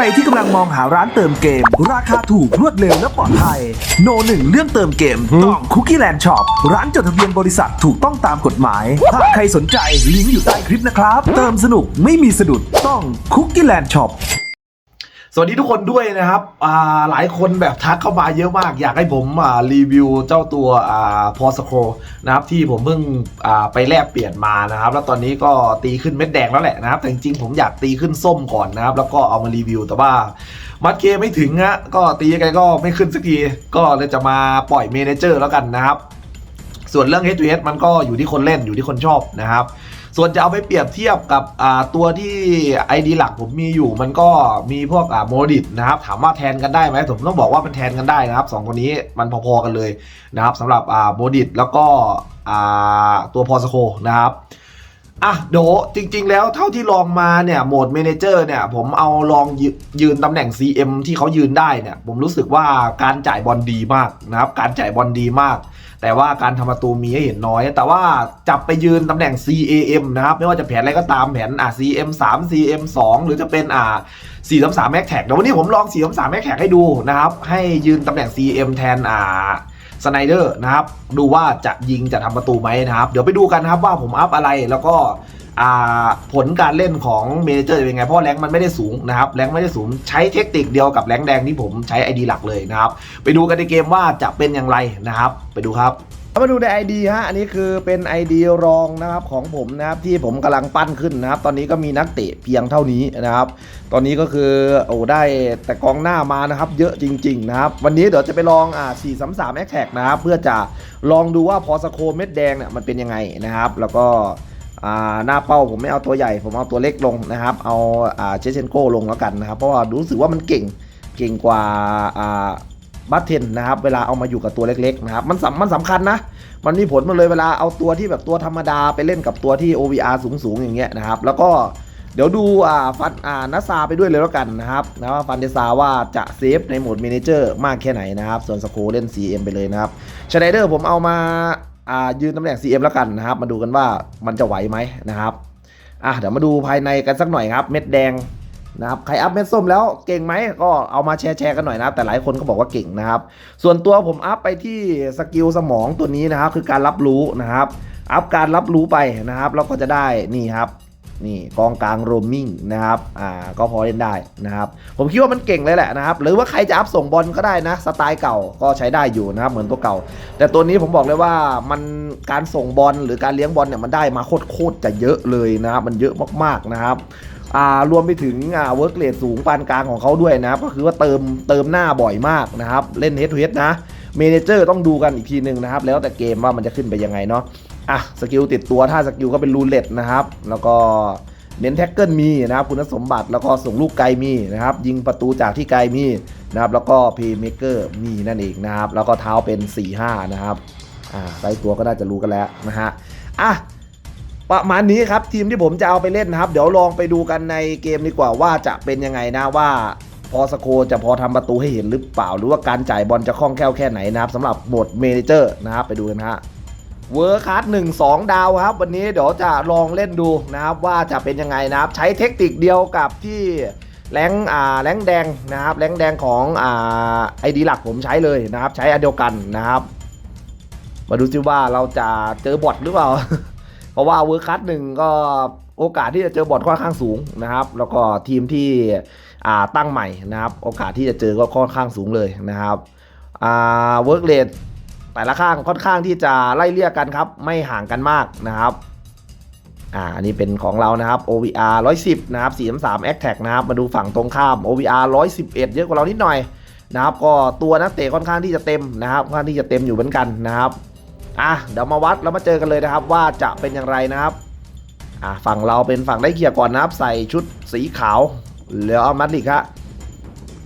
รที่กำลังมองหาร้านเติมเกม ราคาถูกรวดเร็วและปลอดภัย โนหนึ่งเรื่องเติมเกมต้องคุกกี้แลนด์ช็อปร้านจดทะเบียนบริษัทถูกต้องตามกฎหมาย ถ้าใครสนใจลิงก์อยู่ใต้คลิปนะครับ เติมสนุกไม่มีสะดุดต้องคุกกี้แลนด์ช็อปส วัสดีทุกคนด้วยนะครับอ่าหลายคนแบบทักเข้ามาเยอะมาก อยากให้ผมอ่ารีวิวเจ้าตัวอ่าพอสโคนะครับที่ผมเพิ่งอ่าไปแลกเปลี่ยนมานะครับ แล้วตอนนี้ก็ตีขึ้นเม็ดแดงแล้วแหละนะครับแต่จริงๆผมอยากตีขึ้นส้มก่อนนะครับ แล้วก็เอามารีวิวแต่ว่ามัดเกไม่ถึงฮะก็ตียังไงก็ไม่ขึ้นสักทีก็เลยจะมาปล่อยเมเนเจอร์แล้วกันนะครับ ส่วนเรื่อง Head to Head มันก็อยู่ที่คนเล่นอยู่ที่คนชอบนะครับ ส่วนจะเอาไปเปรียบเทียบกับตัวที่ ID หลักผมมีอยู่ มันก็มีพวกโมดิตนะครับถามว่าแทนกันได้ไหมผมต้องบอกว่ามันแทนกันได้นะครับสองคนนี้มันพอๆกันเลยนะครับสำหรับโมดิตแล้วก็ตัวพอสโคนะครับ อะเดี๋ยวจริง ๆ แล้วเท่าที่ลองมาเนี่ยโหมดเมนเจอร์เนี่ย ผมเอาลองยืยืนตำแหน่ง CM ที่เขายืนได้เนี่ย ผมรู้สึกว่าการจ่ายบอลดีมากนะครับ การจ่ายบอลดีมาก แต่ว่าการทำประตูมีให้เห็นน้อย แต่ว่าจับไปยืนตำแหน่ง CAM นะครับ ไม่ว่าจะแผนอะไรก็ตามแผนอะ CM 3 CM 2หรือจะเป็นอ่า4 3 3 Max Tag เดี๋ยววันนี้ผมลอง4 3 3 Max Tag ให้ดูนะครับ ให้ยืนตำแหน่ง CM แทนอ่า สไนเดอร์นะครับ ดูว่าจะยิงจะทำประตูไหมนะครับ เดี๋ยวไปดูกันครับว่าผมอัพอะไรแล้วก็ผลการเล่นของเมเจอร์เป็นไง เพราะแรงมันไม่ได้สูงนะครับแรงไม่ได้สูงใช้เทคนิคเดียวกับแรงแดงที่ผมใช้ไอดีหลักเลยนะครับ ไปดูกันในเกมว่าจะเป็นอย่างไรนะครับ ไปดูครับ มาดูใน ID ฮะ อันนี้คือเป็น ID รองนะครับของผมนะครับที่ผมกำลังปั้นขึ้นนะครับ ตอนนี้ก็มีนักเตะเพียงเท่านี้นะครับ ตอนนี้ก็คือโอ้ได้แต่กองหน้ามานะครับเยอะจริง ๆ นะครับ วันนี้เดี๋ยวจะไปลองอ่า4 3 3 a c t a g นะครับเพื่อจะลองดูว่าพอสโคเม็ดแดงเนี่ยมันเป็นยังไงนะครับ แล้วก็อ่าหน้าเป้าผมไม่เอาตัวใหญ่ ผมเอาตัวเล็กลงนะครับ เอาอ่าเชเชนโก้ลงแล้วกันนะครับ เพราะว่ารู้สึกว่ามันเก่งเก่งกว่าอ่า บัตเทนนะครับเวลาเอามาอยู่กับตัวเล็กๆนะครับมันสำมันสำคัญนะ มันมีผลมาเลยเวลาเอาตัวที่แบบตัวธรรมดาไปเล่นกับตัวที่ OVR สูงๆอย่างเงี้ยนะครับแล้วก็เดี๋ยวดูอ่าฟันอ่านัสซาไปด้วยเลยแล้วกันนะครับนะว่าฟันเดซาว่าจะเซฟในโหมดเมนเจอร์มากแค่ไหนนะครับส่วนสโคเล่น CM ไปเลยนะครับชไนเดอร์ผมเอามาอ่ายืนตำแหน่ง CM แล้วกันนะครับมาดูกันว่ามันจะไหวไหมนะครับอะเดี๋ยวมาดูภายในกันสักหน่อยครับ เม็ดแดง นะครับใครอัพเม็ดส้มแล้วเก่งไหมก็เอามาแชร์แชร์กันหน่อยนะแต่หลายคนก็บอกว่าเก่งนะครับ ส่วนตัวผมอัพไปที่สกิลสมองตัวนี้นะครับ คือการรับรู้นะครับ อัพการรับรู้ไปนะครับแล้วก็จะได้นี่ครับนี่กองกลางโรมมิ่งนะครับอ่าก็พอเล่นได้นะครับ ผมคิดว่ามันเก่งเลยแหละนะครับ หรือว่าใครจะอัพส่งบอลก็ได้นะ สไตล์เก่าก็ใช้ได้อยู่นะครับ เหมือนตัวเก่า แต่ตัวนี้ผมบอกเลยว่ามันการส่งบอลหรือการเลี้ยงบอลเนี่ยมันได้มาโคตรๆจะเยอะเลยนะครับ มันเยอะมากๆนะครับ รวมไปถึงเวิร์กเรทสูงปานกลางของเขาด้วยนะครับ ก็คือว่าเติมเติมหน้าบ่อยมากนะครับ เล่นเฮดทูเฮดนะเมเนเจอร์ต้องดูกันอีกทีหนึ่งนะครับ แล้วแต่เกมว่ามันจะขึ้นไปยังไงเนาะอะสกิลติดตัวถ้าสกิลก็เป็นรูเล็ตนะครับ แล้วก็เน้นแท็กเกิลมีนะครับ คุณสมบัติแล้วก็ส่งลูกไกลมีนะครับ ยิงประตูจากที่ไกลมีนะครับ แล้วก็เพย์เมเกอร์มีนั่นเองนะครับ แล้วก็เท้าเป็น 4-5 นะครับอ่าไซส์ตัวก็น่าจะรู้กันแล้วนะฮะอะ ประมาณนี้ครับทีมที่ผมจะเอาไปเล่นนะครับ เดี๋ยวลองไปดูกันในเกมดีกว่าว่าจะเป็นยังไงนะว่าพอสโคจะพอทำประตูให้เห็นหรือเปล่า หรือว่าการจ่ายบอลจะคล่องแคล่วแค่ไหนนะครับสำหรับโหมดเมเนเจอร์นะครับไปดูกันฮะเวอร์คัสหนึ่งสองดาวครับ วันนี้เดี๋ยวจะลองเล่นดูนะครับว่าจะเป็นยังไงนะครับ ใช้เทคนิคเดียวกับที่แรงอ่าแรงแดงนะครับแรงแดงของอ่าไอดีหลักผมใช้เลยนะครับ ใช้อันเดียวกันนะครับ มาดูซิว่าเราจะเจอบอทหรือเปล่า ราะว่าเวอร์คัสหนึ่งก็โอกาสที่จะเจอบอทค่อนข้างสูงนะครับ แล้วก็ทีมที่ตั้งใหม่นะครับ โอกาสที่จะเจอก็ค่อนข้างสูงเลยนะครับเวิร์กเรทแต่ละข้างค่อนข้างที่จะไล่เลี่ยกันครับ ไม่ห่างกันมากนะครับอ่าอันนี้เป็นของเรานะครับ OVR 110 นะครับ433 a c t a c นะครับ มาดูฝั่งตรงข้าม OVR 111 เยอะกว่าเรานิดหน่อยนะครับ ก็ตัวนักเตะค่อนข้างที่จะเต็มนะครับ ค่อนข้างที่จะเต็มอยู่เหมือนกันนะครับ อะเดี๋ยวมาวัดแล้วมาเจอกันเลยนะครับ ว่าจะเป็นอย่างไรนะครับอะฝั่งเราเป็นฝั่งได้เกียร์ก่อนนะครับ ใส่ชุดสีขาวเหลือเอามัดลิกฮะ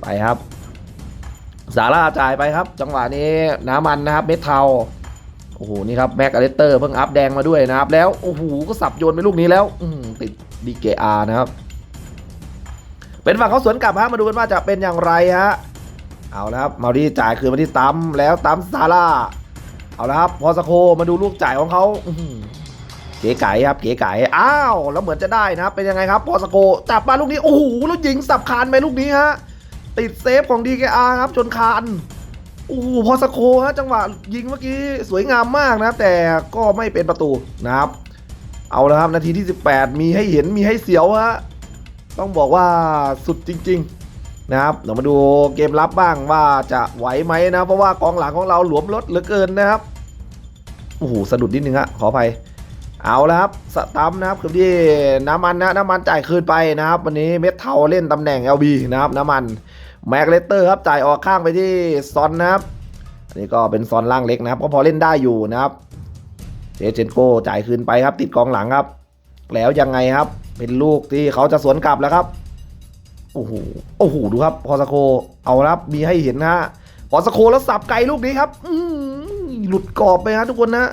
ไปครับ สาราจ่ายไปครับ จังหวะนี้น้ำมันนะครับเม็ดเทาโอ้โหนี่ครับแม็กอเลสเตอร์เพิ่งอัพแดงมาด้วยนะครับ แล้วโอ้โหก็สับโยนไปลูกนี้แล้วอืติดดีเกอานะครับ เป็นฝั่งเขาสวนกลับฮะมาดูกันว่าจะเป็นอย่างไรฮะเอาละครับมาดีจ่ายคืนมาที่ตั้มแล้วตั้มซาร่า เอาละครับพอสโคมาดูลูกจ่ายของเขาเก๋ไก่ครับเก๋ไก่อ้าวแล้วเหมือนจะได้นะครับเป็นยังไงครับพอสโกจับมาลูกนี้โอ้โหแล้วยิงสับคานไปลูกนี้ฮะติดเซฟของ DKR ครับชนคานโอ้โหพอสโกฮะจังหวะยิงเมื่อกี้สวยงามมากนะครับ แต่ก็ไม่เป็นประตูนะครับ เอาละครับนาทีที่ 18 มีให้เห็นมีให้เสียวฮะต้องบอกว่าสุดจริง ๆ นะครับเดี๋ยวมาดูเกมรับบ้างว่าจะไหวไหมนะเพราะว่ากองหลังของเราหลวมรถเหลือเกินนะครับโอ้โหสะดุดนิดนึงฮะขออภัยเอาแล้วครับสตัมนะครับคือที่น้ำมันนะน้ำมันจ่ายคืนไปนะครับ วันนี้เม็ดเทาเล่นตำแหน่ง LB นะครับน้ำมันแม็กเลเตอร์ครับจ่ายออกข้างไปที่ซอนนะครับอันนี้ก็เป็นซอนล่างเล็กนะครับก็พอเล่นได้อยู่นะครับเจเจนโกจ่ายคืนไปครับ ติดกองหลังครับ แล้วยังไงครับ เป็นลูกที่เขาจะสวนกลับแล้วครับ โอ้โหโอ้โหดูครับพอสโคเอาละครับมีให้เห็นนะฮะพอสโคแล้วสับไกลลูกนี้ครับอืหลุดกรอบไปฮะทุกคนนะ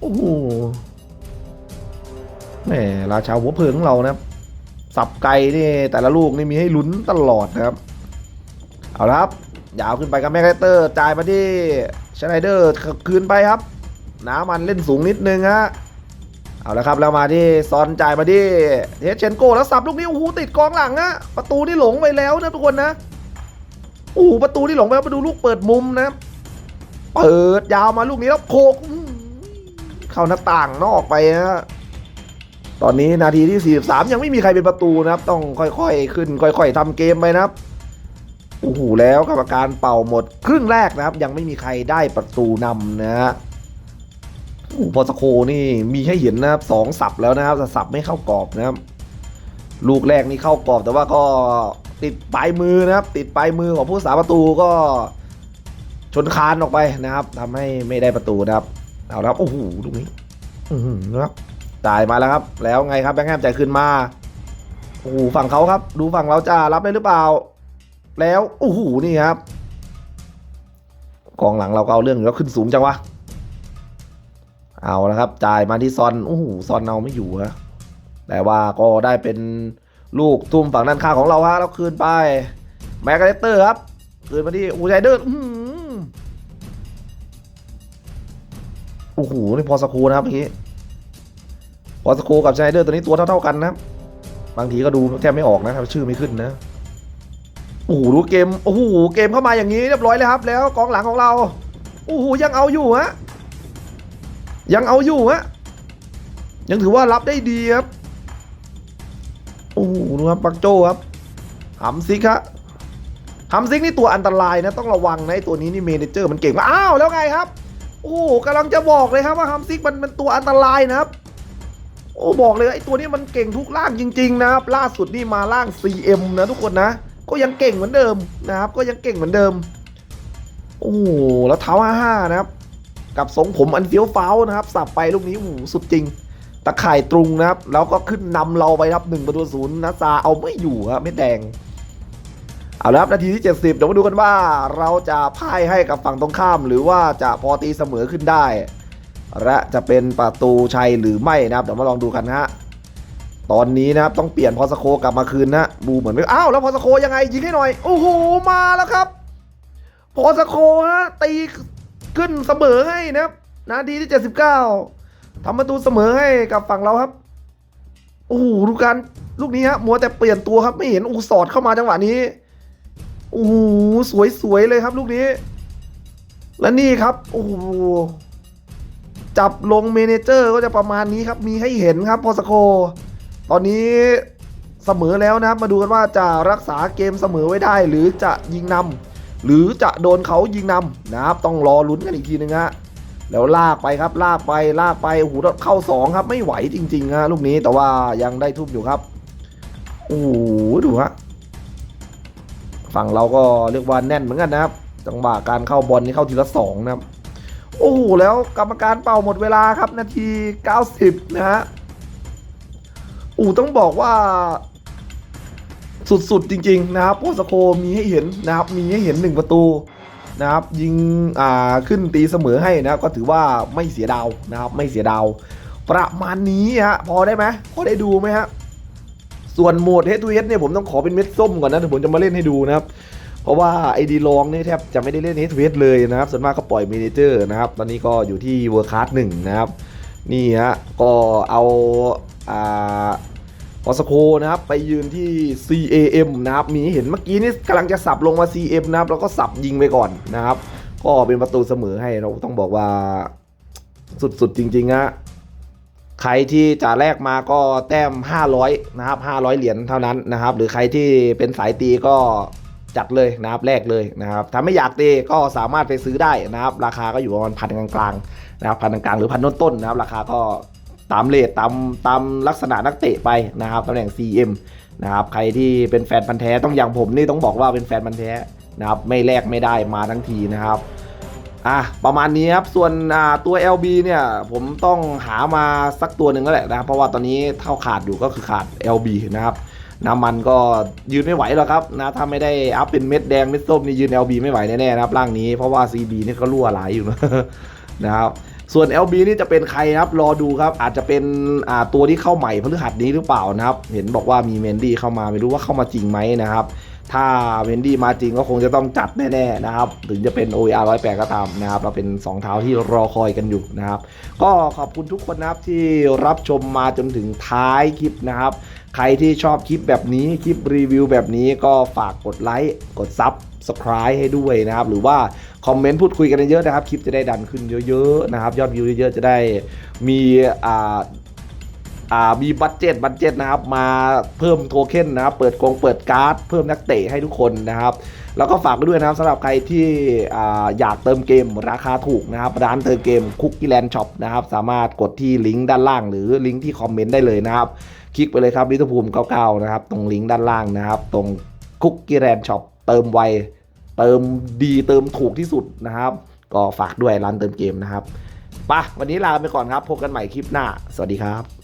โอ้โหแหมราชาหัวเพลิงของเรานะครับสับไก่นี่แต่ละลูกนี่มีให้ลุ้นตลอดนะครับ เอาละครับยาวขึ้นไปกับแม็กไเตอร์จ่ายมาที่ชไนเดอร์คืนไปครับ น้ำมันเล่นสูงนิดนึงฮะ เอาละครับแล้วมาที่ซอนจ่ายมาที่เทสเชนโกแล้วสับลูกนี้โอ้โหติดกองหลังฮะประตูนี่หลงไปแล้วนะทุกคนนะโอ้โหประตูนี่หลงไปแล้วมาดูลูกเปิดมุมนะเปิดยาวมาลูกนี้แล้วโคกเข้าหน้าต่างนอกไปฮะตอนนี้นาทีที่ 43 ยังไม่มีใครเป็นประตูนะครับ ต้องค่อยๆขึ้น ค่อย ๆทำเกมไปนะครับโอ้โหแล้วกรรมการเป่าหมด ครึ่งแรกนะครับ ยังไม่มีใครได้ประตูนำนะฮะ โอ้โหพอสโคนี่มีให้เห็นนะครับสองสับแล้วนะครับสับไม่เข้ากรอบนะครับ ลูกแรกนี่เข้ากรอบแต่ว่าก็ติดปลายมือนะครับ ติดปลายมือของผู้สาประตูก็ชนคานออกไปนะครับทำให้ไม่ได้ประตูนะครับเอาละครับโอ้โหลูกนี้ อืนะครับจ่ายมาแล้วครับ แล้วไงครับแบงค์แฮมจ่ายคืนมาโอ้โหฝั่งเขาครับ ดูฝั่งเราจะรับได้หรือเปล่า แล้วโอ้โหนี่ครับกองหลังเราก็เอาเรื่องอยู่แล้วขึ้นสูงจังวะ เอาละครับ จ่ายมาที่ซอนโอ้โหซอนเอาไม่อยู่ฮะแต่ว่าก็ได้เป็นลูกทุ่มฝั่งด้านข้างของเราฮะแล้วคืนไป แมกกเลเตอร์ครับคืนมาที่อูไจเดอร์อื้อหือโอ้โหนี่พอสกูนะครับเมื่อกี้พอสโคกับชไนเดอร์ตัวนี้ตัวเท่าๆกันนะบางทีก็ดูแทบไม่ออกนะชื่อไม่ขึ้นนะโอ้โหดูเกมโอ้โหเกมเข้ามาอย่างนี้เรียบร้อยเลยครับ แล้วกองหลังของเราโอ้โหยังเอาอยู่ฮะ ยังเอาอยู่ฮะยังถือว่ารับได้ดีครับ โอ้โหดูครับปักโจครับหำซิกฮะหำซิกนี่ตัวอันตรายนะต้องระวังนะตัวนี้นี่เมเนเจอร์มันเก่งมากอ้าวแล้วไงครับ โอ้โหกำลังจะบอกเลยครับว่าฮัมซิกมันเป็นตัวอันตรายนะครับ โอ้บอกเลยไอ้ตัวนี้มันเก่งทุกล่างจริง ๆ นะครับ ล่าสุดนี่มาล่าง CM นะทุกคนนะ ก็ยังเก่งเหมือนเดิมนะครับ ก็ยังเก่งเหมือนเดิม โอ้แล้วเท้า55นะครับ กับทรงผมอันเฟี้ยวฟ้าวนะครับ สับไปลูกนี้โอ้โหสุดจริง ตะข่ายตรงนะครับ แล้วก็ขึ้นนำเราไปครับหนึ่งประตูศูนย์นะซาเอาไม่อยู่ครับไม่แดง เอาละครับนาทีที่ 70 เดี๋ยวมาดูกันว่าเราจะพ่ายให้กับฝั่งตรงข้าม หรือว่าจะพอตีเสมอขึ้นได้ และจะเป็นประตูชัยหรือไม่นะครับเดี๋ยวมาลองดูกันฮะตอนนี้นะครับต้องเปลี่ยนพอสโคกลับมาคืนนะดูเหมือนไม่อ้าวแล้วพอสโคยังไงยิงให้หน่อยโอ้โหมาแล้วครับพอสโคฮะตี ขึ้นเสมอให้นะครับ นาทีที่ 79ทำประตูเสมอให้กับฝั่งเราครับ โอ้โหดูการลูกนี้ฮะมัวแต่เปลี่ยนตัวครับไม่เห็นอูสอดเข้ามาจังหวะนี้โอ้โหสวยๆเลยครับ ลูกนี้ และนี่ครับโอ้โหจับลงเมเนเจอร์ก็จะประมาณนี้ครับ มีให้เห็นครับพอสโค ตอนนี้เสมอแล้วนะครับ มาดูกันว่าจะรักษาเกมเสมอไว้ได้ หรือจะยิงนำ หรือจะโดนเขายิงนำนะครับต้องรอลุ้นกันอีกทีนึงฮะแล้วลากไปครับ ลากไปลากไปโอ้โหเข้าสองครับ ไม่ไหวจริงๆฮะลูกนี้แต่ว่ายังได้ทุ่มอยู่ครับโอ้โหดูฮะฝั่งเราก็เรียกว่าแน่นเหมือนกันนะครับ จังหวะการเข้าบอลนี่เข้าทีละสองนะครับ โอ้โหแล้วกรรมการเป่าหมดเวลาครับ นาที 90 นะฮะอูต้องบอกว่า สุดๆจริงๆนะครับโพสโคมีให้เห็นนะครับมีให้เห็นหนึ่งประตูนะครับยิงอ่าขึ้นตีเสมอให้นะครับก็ถือว่าไม่เสียดาวนะครับไม่เสียดาว ประมาณนี้ฮะพอได้ไหมพอได้ดูไหมฮะส่วนโหมด Head to Head เนี่ยผมต้องขอเป็นเม็ดส้มก่อนนะเดี๋ยวผมจะมาเล่นให้ดูนะครับเพราะว่าไอดีลองเนี่ยแทบจะไม่ได้เล่น Head to Head เลยนะครับส่วนมากก็ปล่อยเมเนเจอร์นะครับตอนนี้ก็อยู่ที่เวอร์คัสหนึ่งนะครับนี่ฮะก็เอาอ่า อสโคนะครับไปยืนที่ CAM นะครับมีเห็นเมื่อกี้นี่กำลังจะสับลงมา CM นะครับแล้วก็สับยิงไปก่อนนะครับก็เป็นประตูเสมอให้เราต้องบอกว่าสุดๆจริงๆฮะใครที่จะแลกมาก็แต้ม 500 นะครับ 500 เหรียญเท่านั้นนะครับ หรือใครที่เป็นสายตีก็จัดเลยนะครับแลกเลยนะครับถ้าไม่อยากตีก็สามารถไปซื้อได้นะครับ ราคาก็อยู่ประมาณพันกลางๆนะครับพันกลางๆหรือพันต้นๆนะครับ ราคาก็ ตามเลทตามตามลักษณะนักเตะไปนะครับตำแหน่ง CM นะครับใครที่เป็นแฟนพันธ์แท้ต้องอย่างผมนี่ต้องบอกว่าเป็นแฟนพันธ์แท้นะครับไม่แลกไม่ได้มาทั้งทีนะครับอะประมาณนี้ครับส่วนอ่าตัว LB เนี่ยผมต้องหามาสักตัวหนึ่งก็แหละนะเพราะว่าตอนนี้เท่าขาดอยู่ก็คือขาด LB นะครับน้ำมันก็ยืนไม่ไหวหรอกครับนะถ้าไม่ได้อัพเป็นเม็ดแดงเม็ดส้มนี่ยืน LB ไม่ไหวแน่ๆนะครับร่างนี้เพราะว่า CB นี่ก็รั่วไหลายอยู่นะครับ ส่วน LB นี่จะเป็นใครครับ รอดูครับ อาจจะเป็นตัวที่เข้าใหม่พฤหัสนี้หรือเปล่านะครับ เห็นบอกว่ามีเมนดี้เข้ามาไม่รู้ว่าเข้ามาจริงไหมนะครับ ถ้าเวนดี้มาจริงก็คงจะต้องจัดแน่ๆนะครับ ถึงจะเป็น OER 108ก็ตามนะครับ เราเป็น 2 เท้าที่รอคอยกันอยู่นะครับ ก็ขอบคุณทุกคนนะครับที่รับชมมาจนถึงท้ายคลิปนะครับ ใครที่ชอบคลิปแบบนี้คลิปรีวิวแบบนี้ก็ฝากกดไลค์กดซับสไคร b e ให้ด้วยนะครับ หรือว่า คอมเมนต์พูดคุยกันเยอะนะครับ คลิปจะได้ดันขึ้นเยอะๆนะครับ ยอดวิวเยอะๆจะได้มีอ่าอ่ามีบัตเจ็ตบัตเจ็ตนะครับ มาเพิ่มโทเค็นนะครับ เปิดกองเปิดการ์ด เพิ่มนักเตะให้ทุกคนนะครับ แล้วก็ฝากไว้ด้วยนะครับสำหรับใครที่อ่าอยากเติมเกมราคาถูกนะครับ ร้านเติมเกมคุกกี้แลนด์ช็อปนะครับ สามารถกดที่ลิงก์ด้านล่าง หรือลิงก์ที่คอมเมนต์ได้เลยนะครับ คลิกไปเลยครับลิทภูมิ99นะครับ ตรงลิงก์ด้านล่างนะครับ ตรงคุกกี้แลนด์ช็อปเติมไว เติมดีเติมถูกที่สุดนะครับ ก็ฝากด้วยร้านเติมเกมนะครับปะวันนี้ลาไปก่อนครับพบกันใหม่คลิปหน้า สวัสดีครับ